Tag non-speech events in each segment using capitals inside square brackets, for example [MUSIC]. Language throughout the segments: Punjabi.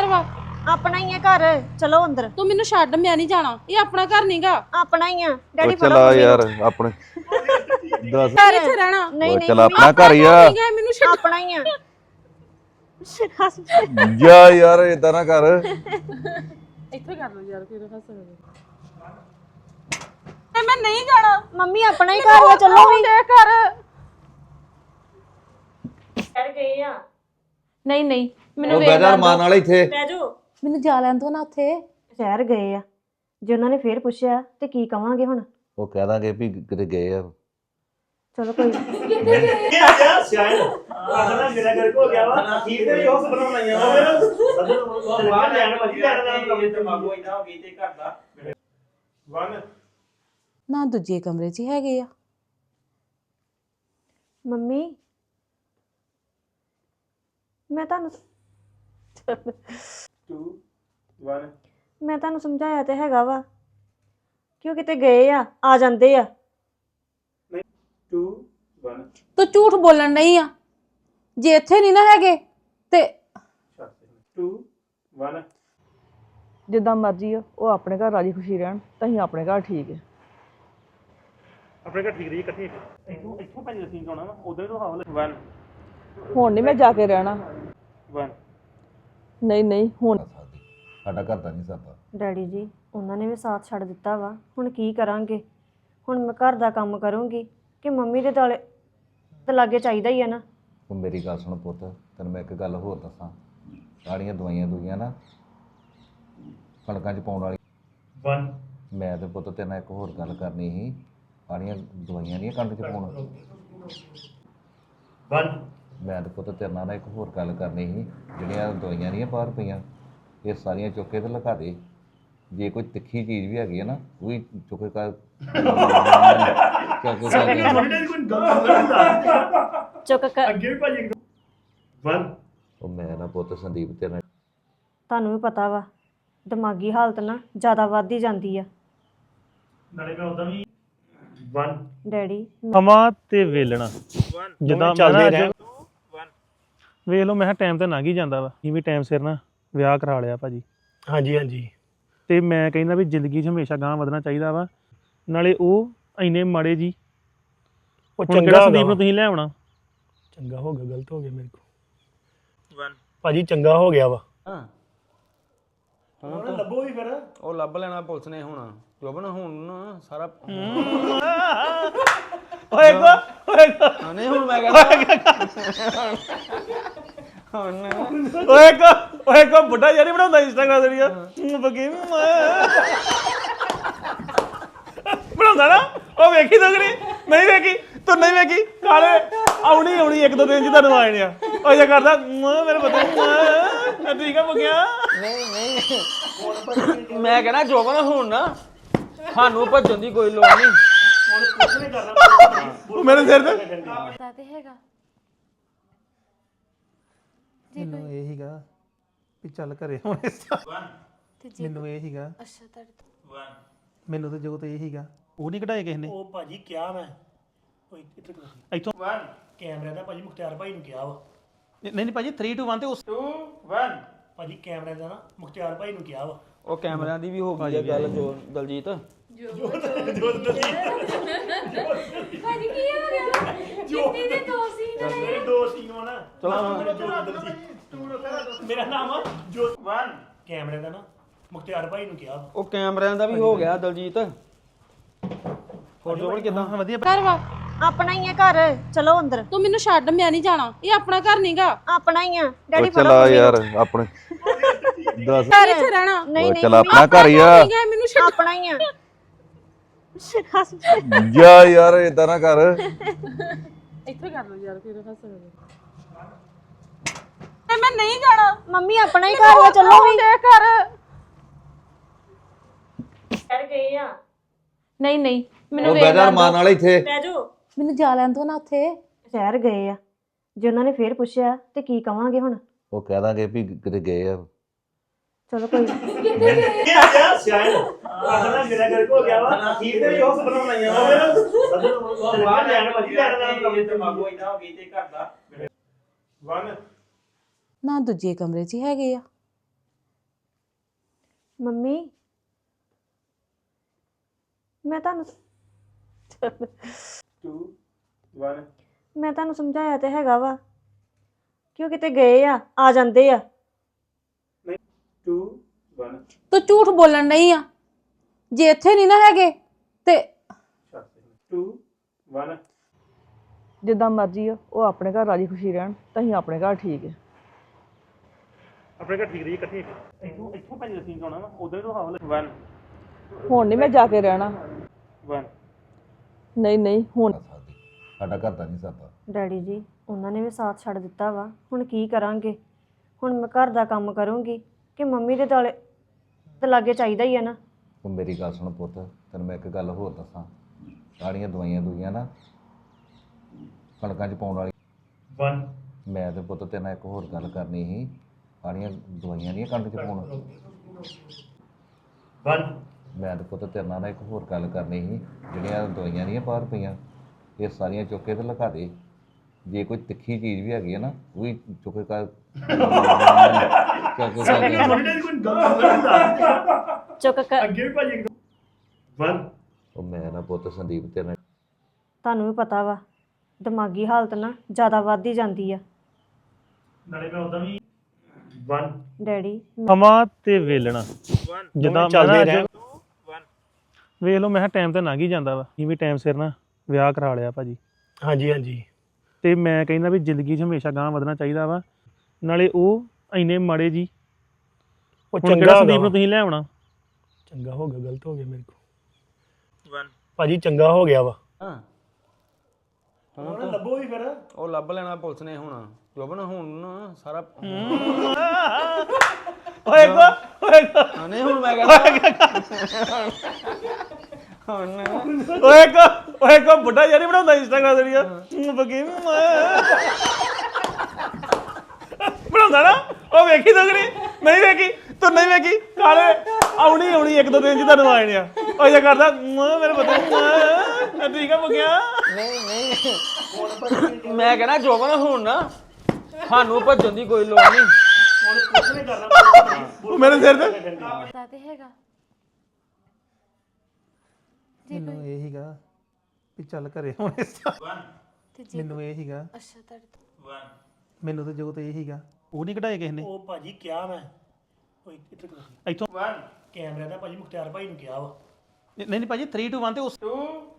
ਘਰ ਵਾ? ਆਪਣਾ ਹੀ ਆ ਘਰ। ਚਲੋ ਅੰਦਰ। ਤੂੰ ਮੈਨੂੰ ਛੱਡ ਮੈਂ ਨਹੀਂ ਜਾਣਾ। ਇਹ ਆਪਣਾ ਘਰ ਨਹੀਂਗਾ। ਆਪਣਾ ਹੀ ਆ। ਡੈਡੀ ਫੜੋ ਚਲਾ ਮੰਮੀ ਨੂੰ। ਯਾਰ ਆਪਣੇ ਦੱਸ। ਇੱਥੇ ਰਹਿਣਾ। ਨਹੀਂ ਨਹੀਂ ਚਲ ਆਪਣਾ ਘਰ ਹੀ ਆ ਨਹੀਂਗਾ ਮੈਨੂੰ ਛੱਡ। ਆਪਣਾ ਹੀ ਆ। ਜਾ ਯਾਰ ਇਦਾਂ ਨਾ ਕਰ। ਇੱਥੇ ਕਰ ਲਓ ਯਾਰ ਫਿਰ ਹੱਸ ਰਹੇ ਤੇ ਮੈਂ ਨਹੀਂ ਜਾਣਾ। ਮੰਮੀ ਆਪਣਾ ਹੀ ਘਰ ਆ ਚਲੋ ਵੀ। ਦੇ ਘਰ। ਕਰ ਗਏ ਆ। ਨਹੀਂ ਨਹੀਂ। ਮੈਨੂੰ ਉਹ ਵੇਖ ਬੇਦਰ ਮਾਨ ਵਾਲੇ ਇੱਥੇ। ਬਹਿ ਜਾਓ। ਮੈਨੂੰ ਜਾ ਲੈਣ ਦੋ ਨਾ ਉੱਥੇ। ਸ਼ਹਿਰ ਗਏ ਆ। ਜੇ ਉਹਨਾਂ ਨੇ ਫੇਰ ਪੁੱਛਿਆ ਤੇ ਕੀ ਕਵਾਂਗੇ ਹੁਣ? ਉਹ ਕਹਿ ਦਾਂਗੇ ਵੀ ਕਿਤੇ ਗਏ ਆ। ਚਲੋ ਕੋਈ [LAUGHS] ਸ਼ਾਇਦ ਆਖਣਾ ਮੇਰਾ ਕਰਕੇ ਹੋ ਗਿਆ ਵਾ। ਠੀਕ ਤੇ ਉਹ ਸੁਪਨਾ ਬਣਾਈਆਂ ਵਾ। ਬਾਹਰ ਲੈਣ ਭਾਜੀ ਲੈਣ ਦਾ ਕੰਮ ਤੇ ਮਾਗੋ ਇਦਾਂ ਹੋ ਗਈ ਤੇ ਘਰ ਦਾ। ਵਨ। ਨਾ ਦੂਜੇ ਕਮਰੇ 'ਚ ਹੀ ਹੈਗੇ ਆ। ਮੰਮੀ ਮੈਂ ਤੁਹਾਨੂੰ 2 1 ਮੈਂ ਤੁਹਾਨੂੰ ਸਮਝਾਇਆ ਤੇ ਹੈਗਾ ਵਾ। ਕਿਉਂ ਕਿਤੇ ਗਏ ਆ ਆ ਜਾਂਦੇ ਆ। 2 1 ਤੂੰ ਝੂਠ ਬੋਲਣ ਨਹੀਂ ਆ। ਜੇ ਇੱਥੇ ਨਹੀਂ ਨਾ ਹੈਗੇ ਤੇ 2 1 ਜਿੱਦਾਂ ਮਰਜ਼ੀ ਆ ਉਹ ਆਪਣੇ ਘਰ ਰਾਜੀ ਖੁਸ਼ੀ ਰਹਿਣ ਤਾਂ ਅਸੀਂ ਆਪਣੇ ਘਰ ਠੀਕ ਹੈ ਆਪਣੇ ਘਰ ਠੀਕ ਰਹੀ ਇਕੱਠੇ ਇੱਥੋਂ ਇੱਥੋਂ ਭਾਜੀ ਅਸੀਂ ਜਾਣਾ ਵਾ ਉਧਰ ਤੋਂ ਹਾਵਲ 1 ਹੁਣ ਨਹੀਂ ਮੈਂ ਜਾ ਕੇ ਰਹਿਣਾ। 1 ਨਹੀਂ ਨਹੀਂ ਹੁਣ ਸਾਡਾ ਘਰ ਤਾਂ ਨਹੀਂ ਸਾਡਾ ਡੈਡੀ ਜੀ ਉਹਨਾਂ ਨੇ ਵੀ ਸਾਥ ਛੱਡ ਦਿੱਤਾ ਵਾ। ਹੁਣ ਕੀ ਕਰਾਂਗੇ? ਹੁਣ ਮੈਂ ਘਰ ਦਾ ਕੰਮ ਕਰੂੰਗੀ ਕਿ ਮੰਮੀ ਦੇ ਦਾਲੇ ਤੇ ਲਾਗੇ ਚਾਹੀਦਾ ਹੀ ਆ ਨਾ। ਤੂੰ ਮੇਰੀ ਗੱਲ ਸੁਣ ਪੁੱਤ ਤੈਨੂੰ ਮੈਂ ਇੱਕ ਗੱਲ ਹੋਰ ਦੱਸਾਂ। ਆੜੀਆਂ ਦਵਾਈਆਂ ਦੁਈਆਂ ਨਾ ਕਣਕਾਂ 'ਚ ਪਾਉਣ ਵਾਲੀ 1 ਮੈਂ ਤੇ ਪੁੱਤ ਤੇਰੇ ਨਾਲ ਇੱਕ ਹੋਰ ਗੱਲ ਕਰਨੀ ਸੀ। ਆੜੀਆਂ ਦਵਾਈਆਂ ਨਹੀਂ ਕਣਕ 'ਚ ਪਾਉਣ। 1 ਮੈਂ ਤੇ ਪੁੱਤ ਤੇਰੇ ਨਾਲ ਨਾ ਇੱਕ ਹੋਰ ਗੱਲ ਕਰਨੀ ਸੀ ਜਿਹੜੀਆਂ ਦਵਾਈਆਂ ਨਹੀਂ ਬਾਹਰ ਪਈਆਂ ਇਹ ਸਾਰੀਆਂ ਚੁੱਕ ਕੇ ਤੇ ਲਗਾ ਦੇ। ਜੇ ਕੋਈ ਤਿੱਖੀ ਚੀਜ਼ ਵੀ ਹੈਗੀ ਹੈ ਨਾ ਉਹ ਵੀ ਚੁੱਕ ਕੇ ਕਰ। ਚੁੱਕ ਕੇ ਕੋਈ ਗੱਲ ਚੁੱਕ ਕ- ਅੱਗੇ ਵੀ ਭਾਜੀ 1 ਉਹ ਮੈਂ ਨਾ ਪੁੱਤ ਸੰਦੀਪ ਤੇਰੇ ਨਾਲ ਤੁਹਾਨੂੰ ਵੀ ਪਤਾ ਵਾ ਦਿਮਾਗੀ ਹਾਲਤ ਨਾ ਜ਼ਿਆਦਾ ਵੱਧ ਹੀ ਜਾਂਦੀ ਆ। ਨਾਲੇ ਮੈਂ ਉਦਾਂ ਵੀ 1 ਡੈਡੀ ਸਮਾਂ ਤੇ ਵੇਲਣਾ। ਜਿੱਦਾਂ ਮੈਂ ਨਾ ਅੱਜ ਵੇਖ ਲਓ ਮੈਂ ਕਿਹਾ ਟਾਈਮ ਤੇ ਲੰਘ ਹੀ ਜਾਂਦਾ ਵਾ। ਇਹ ਵੀ ਟਾਈਮ ਸਿਰ ਨਾ ਵਿਆਹ ਕਰਾ ਲਿਆ ਭਾਜੀ। ਹਾਂਜੀ ਹਾਂਜੀ। ਤੇ ਮੈਂ ਕਹਿੰਦਾ ਵੀ ਜ਼ਿੰਦਗੀ 'ਚ ਹਮੇਸ਼ਾ ਗਾਂ ਵਧਣਾ ਚਾਹੀਦਾ ਵਾ। ਨਾਲੇ ਉਹ ਇੰਨੇ ਮਾੜੇ ਜੀ। ਉਹ ਹੁਣ ਕਿਹੜਾ ਸੰਦੀਪ ਨੂੰ ਤੁਸੀਂ ਲੈ ਆਉਣਾ? ਚੰਗਾ ਹੋ ਗਿਆ ਗਲਤ ਹੋ ਗਿਆ ਮੇਰੇ ਕੋਲ। 1 ਭਾਜੀ ਚੰਗਾ ਹੋ ਗਿਆ ਵਾ। ਹੁਣ ਲੱਭੋ ਵੀ ਫਿਰ। ਉਹ ਲੱਭ ਲੈਣਾ ਪੁਲਿਸ ਨੇ ਹੁਣ। ਜੋਬਨ ਹੁਣ ਨਾ ਸਾਰਾ [LAUGHS] ਓਏ ਕੋ ਓਏ ਕੋ ਹਾਂ, ਨਹੀਂ ਹੁਣ ਮੈਂ ਕਹਿੰਦਾ ਓਏ ਕੋ ਓਏ ਕੋ ਬੁੱਢਾ ਯਾਰੀ ਬਣਾਉਂਦਾ ਇੰਸਟਾਗ੍ਰਾਮ ਤੇ ਯਾਰ ਬਗੀ ਬਣਾਉਂਦਾ ਨਾ? ਉਹ ਵੇਖੀ ਤਗੜੀ ਨਹੀਂ ਵੇਖੀ? ਤੂੰ ਨਹੀਂ ਵੇਖੀ? ਕਾਲੇ ਆਉਣੀ ਆਉਣੀ ਇੱਕ ਦੋ ਦਿਨ ਚ ਤੁਹਾਨੂੰ ਆ ਜਾਣੇ ਆ ਉਹ ਜੇ ਕਰਦਾ ਮ, ਮੇਰੇ ਪਤਾ ਮੈਂ ਠੀਕ ਆ ਬਗਿਆ। ਨਹੀਂ ਨਹੀਂ। ਮੈਂ ਕਹਿੰਦਾ ਜੋਬਨ ਹੁਣ ਨਾ ਸਾਨੂੰ ਭੱਜਣ ਦੀ ਕੋਈ ਲੋੜ ਨਹੀਂ। ਉਹ ਮੇਰੇ ਸਿਰ ਤੇ। ਪਤਾ ਤੇ ਹੈਗਾ। ਮੈਨੂੰ ਇਹ ਹੀਗਾ ਵੀ ਚੱਲ ਘਰੇ ਹੁਣ ਮੈਨੂੰ ਇਹ ਹੀਗਾ ਅੱਛਾ ਤੁਹਾਡੇ ਮੈਨੂੰ ਤੇ ਜੋ ਤੇ ਇਹ ਹੀਗਾ ਉਹ ਨਹੀਂ ਕਢਾਏ ਕਿਸੇ ਨੇ। ਉਹ ਭਾਜੀ ਕਿਹਾ ਮੈਂ। ਓਏ ਇੱਥੇ ਇੱਥੋਂ ਕੈਮਰੇ ਦਾ ਭਾਜੀ ਮੁਖਤਿਆਰ ਭਾਈ ਨੂੰ ਕਿਹਾ ਵਾ। ਨਹੀਂ ਨਹੀਂ ਭਾਜੀ 3 2 1 ਤੇ ਉਸ 2 1 ਭਾਜੀ ਕੈਮਰੇ ਦਾ ਨਾ ਮੁਖਤਿਆਰ ਭਾਈ ਨੂੰ ਕਿਹਾ ਵਾ। ਉਹ ਕੈਮਰਿਆਂ ਦੀ ਵੀ ਹੋ ਗਈ ਆ ਗੱਲ ਜੋ ਦਲਜੀਤ [LAUGHS] ਮੇਰੇ ਦੋ ਨਾ ਮੇਰਾ ਨਾਮ ਆ ਜੋ 1 ਕੈਮਰੇ ਦਾ ਨਾ ਮੁਖਤਿਆਰ ਭਾਈ ਨੂੰ ਕਿਹਾ। ਉਹ ਕੈਮਰਿਆਂ ਦਾ ਵੀ ਹੋ ਗਿਆ ਦਲਜੀਤ। ਹੋਰ ਜੋਬਨ ਕਿਦਾਂ? ਵਧੀਆ। ਘਰ ਵਾ। ਆਪਣਾ ਹੀ ਆ ਘਰ। ਚਲੋ ਅੰਦਰ। ਤੂੰ ਮੈਨੂੰ ਛੱਡ ਮੈਂ ਨਹੀਂ ਜਾਣਾ। ਇਹ ਆਪਣਾ ਘਰ ਨਹੀਂਗਾ। ਆਪਣਾ ਹੀ ਆ। ਡੈਡੀ ਫੜੋ ਚਲਾ। ਯਾਰ ਆਪਣੇ। ਦੱਸ। ਇੱਥੇ ਰਹਿਣਾ। ਨਹੀਂ ਨਹੀਂ ਚਲ ਆਪਣਾ ਘਰ ਹੀ ਆ। ਮੈਨੂੰ ਛੱਡ। ਆਪਣਾ ਹੀ ਆ। ਜਾ ਯਾਰ ਇਦਾਂ ਨਾ ਕਰ। ਇੱਥੇ ਕਰ ਲਓ ਯਾਰ ਫਿਰ ਹੱਸ। ਰਹੇ ਤੇ ਮੈਂ ਨਹੀਂ ਜਾਣਾ। ਮੰਮੀ ਆਪਣਾ ਹੀ ਘਰ ਆ ਚਲੋ ਵੀ। ਦੇ ਘਰ। ਕਰ ਗਏ ਆ? ਨਹੀਂ ਨਹੀਂ। ਮੈਨੂੰ ਉਹ ਵੇਖ ਬੇਦਰ ਮਾਨ ਵਾਲੇ ਇੱਥੇ। ਬਹਿ ਜਾਓ ਮੈਨੂੰ ਜਾ ਲੈਣ ਦੋ ਨਾ ਉੱਥੇ। ਸ਼ਹਿਰ ਗਏ ਆ। ਜੇ ਉਹਨਾਂ ਨੇ ਫੇਰ ਪੁੱਛਿਆ ਤੇ ਕੀ ਕਵਾਂਗੇ ਹੁਣ? ਉਹ ਕਹਿ ਦਾਂਗੇ ਵੀ ਕਿਤੇ ਗਏ ਆ। ਚਲੋ ਕੋਈ ਨਾ ਦੂਜੇ ਕਮਰੇ 'ਚ ਹੀ ਹੈਗੇ ਆ। ਮੰਮੀ ਮੈਂ ਤੁਹਾਨੂੰ 2 1 ਮੈਂ ਤੁਹਾਨੂੰ ਸਮਝਾਇਆ ਤੇ ਹੈਗਾ ਵਾ ਕਿ ਉਹ ਕਿਤੇ ਗਏ ਆ ਆ ਜਾਂਦੇ ਆ। 2 1 ਤੂੰ ਝੂਠ ਬੋਲਣ ਨਹੀਂ ਆ। ਜੇ ਇੱਥੇ ਨਹੀਂ ਨਾ ਹੈਗੇ ਤੇ 2 1 ਜਿੱਦਾਂ ਮਰਜ਼ੀ ਆ ਉਹ ਆਪਣੇ ਘਰ ਰਾਜੀ ਖੁਸ਼ੀ ਰਹਿਣ ਤਾਂ ਅਸੀਂ ਆਪਣੇ ਘਰ ਠੀਕ ਹੈ ਆਪਣੇ ਘਰ ਠੀਕ ਰਹੀ ਇਕੱਠੀ ਇੱਥੋਂ ਇੱਥੋਂ ਪੰਜ ਰਸੀ ਜਾਣਾ ਵਾ ਉਧਰ ਤੋਂ ਹਾਲ 1 ਹੁਣ ਨਹੀਂ ਮੈਂ ਜਾ ਕੇ ਰਹਿਣਾ। 1 ਨਹੀਂ ਨਹੀਂ ਹੁਣ। ਸਕਦੀ ਸਾਡਾ ਘਰ ਦਾ ਨਹੀਂ ਸਰਦਾ ਡੈਡੀ ਜੀ ਉਹਨਾਂ ਨੇ ਵੀ ਸਾਥ ਛੱਡ ਦਿੱਤਾ ਵਾ। ਹੁਣ ਕੀ ਕਰਾਂਗੇ? ਹੁਣ ਮੈਂ ਘਰ ਦਾ ਕੰਮ ਕਰੂੰਗੀ ਕਿ ਮੰਮੀ ਦੇ ਦਾਲੇ ਤੇ ਲਾਗੇ ਚਾਹੀਦਾ ਹੀ ਆ ਨਾ। ਤੂੰ ਮੇਰੀ ਗੱਲ ਸੁਣ ਪੁੱਤ ਤੈਨੂੰ ਮੈਂ ਇੱਕ ਗੱਲ ਹੋਰ ਦੱਸਾਂ। ਆੜੀਆਂ ਦਵਾਈਆਂ ਦੁਈਆਂ ਨਾ ਕਣਕਾਂ 'ਚ ਪਾਉਣ ਵਾਲੀ 1 ਮੈਂ ਤੇ ਪੁੱਤ ਤੇਰੇ ਨਾਲ ਇੱਕ ਹੋਰ ਗੱਲ ਕਰਨੀ ਸੀ। ਆੜੀਆਂ ਦਵਾਈਆਂ ਨਹੀਂ ਕਣਕ 'ਚ ਪਾਉਣ। 1 ਮੈਂ ਤੇ ਪੁੱਤ ਤੇਰੇ ਨਾਲ ਨਾ ਇੱਕ ਹੋਰ ਗੱਲ ਕਰਨੀ ਸੀ ਜਿਹੜੀਆਂ ਦਵਾਈਆਂ ਨਹੀਂ ਬਾਹਰ ਪਈਆਂ ਇਹ ਸਾਰੀਆਂ ਚੁੱਕ ਕੇ ਤੇ ਲਗਾ ਦੇ। ਜੇ ਕੋਈ ਤਿੱਖੀ ਚੀਜ਼ ਵੀ ਹੈਗੀ ਹੈ ਨਾ ਉਹ ਵੀ ਚੁੱਕ ਕੇ ਕਰ। ਚੁੱਕ ਕੇ ਕਰ- ਚੁੱਕ ਕ- ਅੱਗੇ ਵੀ ਭਾਜੀ 1 ਉਹ ਮੈਂ ਨਾ ਪੁੱਤ ਸੰਦੀਪ ਤੇਰੇ ਨਾਲ ਤੁਹਾਨੂੰ ਵੀ ਪਤਾ ਵਾ ਦਿਮਾਗੀ ਹਾਲਤ ਨਾ ਜ਼ਿਆਦਾ ਵੱਧਦੀ ਜਾਂਦੀ ਆ। ਨਾਲੇ ਮੈਂ ਉਦਾਂ ਵੀ 1 ਡੈਡੀ ਸਮਾਂ ਤੇ ਵੇਲਣਾ। ਜਿੱਦਾਂ ਚੱਲਦੇ ਰਹਿਣ। ਵੇਖ ਲਓ ਮੈਂ ਟਾਈਮ ਤੇ ਲੰਘ ਹੀ ਜਾਂਦਾ ਵਾ। ਜਿਵੇਂ ਟਾਈਮ ਸਿਰ ਨਾ ਵਿਆਹ ਕਰਾ ਲਿਆ ਭਾਜੀ। ਹਾਂਜੀ ਹਾਂਜੀ। ਤੇ ਮੈਂ ਕਹਿੰਦਾ ਵੀ ਜ਼ਿੰਦਗੀ 'ਚ ਹਮੇਸ਼ਾ ਗਾਂ ਵਧਣਾ ਚਾਹੀਦਾ ਵਾ। ਨਾਲੇ ਉਹ ਇੰਨੇ ਮਾੜੇ ਜੀ। ਉਹ ਹੁਣ ਕਿਹੜਾ ਸੰਦੀਪ ਨੂੰ ਤੁਸੀਂ ਲੈ ਆਉਣਾ? ਚੰਗਾ ਹੋ ਗਿਆ ਗਲਤ ਹੋ ਗਿਆ ਮੇਰੇ ਕੋਲ। 1 ਭਾਜੀ ਚੰਗਾ ਹੋ ਗਿਆ ਵਾ। ਹਾਂ। ਹੁਣ ਲੱਭੋ ਵੀ ਫਿਰ। ਉਹ ਲੱਭ ਲੈਣਾ ਪੁਲਿਸ ਨੇ ਹੁਣ। ਜੋਬਨ ਹੁਣ ਨਾ ਸਾਰਾ ਓਏ ਕੋ ਓਏ ਕੋ ਹਾਂ, ਨਹੀਂ ਹੁਣ ਮੈਂ ਕਹਿੰਦਾ ਹੁਣ ਓਏ ਕੋ ਓਏ ਕੋ ਬੁੱਢਾ ਯਾਰੀ ਬਣਾਉਂਦਾ ਇੰਸਟਾਗ੍ਰਾਮ ਤੇ ਯਾਰ ਬਗੀ ਬਣਾਉਂਦਾ ਨਾ? ਉਹ ਵੇਖੀ ਤਗੜੀ ਨਹੀਂ? ਵੇਖੀ ਤੂੰ ਨਹੀਂ ਵੇਖੀ? ਕਾਲੇ ਆਉਣੀ ਆਉਣੀ ਇੱਕ ਦੋ ਦਿਨ ਚ ਤੁਹਾਨੂੰ ਆਏ ਨੇ ਆ ਉਹ ਕਰਦਾ ਮ, ਮੇਰੇ ਪਤਾ ਠੀਕ ਆ ਬਗਿਆ ਨਹੀਂ ਨਹੀਂ। ਮੈਂ ਕਹਿੰਦਾ ਜੋਬਨ ਹੁਣ ਨਾ ਸਾਨੂੰ ਭੱਜਣ ਦੀ ਕੋਈ ਲੋੜ ਨਹੀਂ। ਹੁਣ ਕੁਝ ਨਹੀਂ ਕਰਨਾ ਉਹ ਮੇਰੇ ਸਿਰ ਤੇ? ਪਤਾ ਤੇ ਹੈਗਾ। ਮੈਨੂੰ ਇਹ ਹੀਗਾ ਵੀ ਚੱਲ ਘਰੇ ਹੁਣ ਇਸ ਮੈਨੂੰ ਇਹ ਹੀਗਾ ਅੱਛਾ ਤੁਹਾਡੇ ਮੈਨੂੰ ਤਾਂ ਜੋ ਤੇ ਇਹ ਹੀਗਾ ਉਹ ਨਹੀਂ ਕਢਾਏ ਕਿਸੇ ਨੇ। ਉਹ ਭਾਜੀ ਕਿਹਾ ਮੈਂ। ਓਏ ਇੱਥੇ ਇੱਥੋਂ ਕੈਮਰਾ ਦਾ ਭਾਜੀ ਮੁਖਤਿਆਰ ਭਾਈ ਨੂੰ ਕਿਹਾ ਵਾ। ਨਹੀਂ ਨਹੀਂ ਭਾਜੀ 3 2 1 ਤੇ ਉਸ 2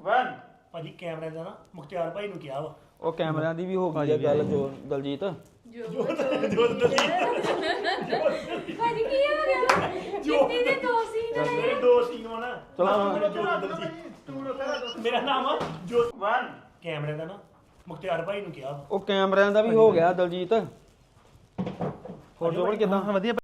1 ਭਾਜੀ ਕੈਮਰਾ ਦਾ ਨਾ ਮੁਖਤਿਆਰ ਭਾਈ ਨੂੰ ਕਿਹਾ ਵਾ। ਉਹ ਕੈਮਰਿਆਂ ਦੀ ਵੀ ਹੋ ਗਈ ਹੈ ਗੱਲ ਜੋ ਦਲਜੀਤ। ਭਾਜੀ ਕੀ ਹੋ ਗਿਆ? ਜਿੱਤੀ ਦੇ ਦੋ ਸੀ ਮੇਰੇ ਦੋ ਸੀਨ ਨਾ ਮੇਰਾ ਨਾਮ ਆ ਜੋ 1 ਕੈਮਰੇ ਦਾ ਨਾ ਮੁਖਤਿਆਰ ਭਾਈ ਨੂੰ ਕਿਹਾ ਵਾ। ਉਹ ਕੈਮਰਿਆਂ ਦਾ ਵੀ ਹੋ ਗਿਆ ਦਲਜੀਤ। ਹੋਰ ਜੋਬਨ ਕਿਦਾਂ? ਵਧੀਆ।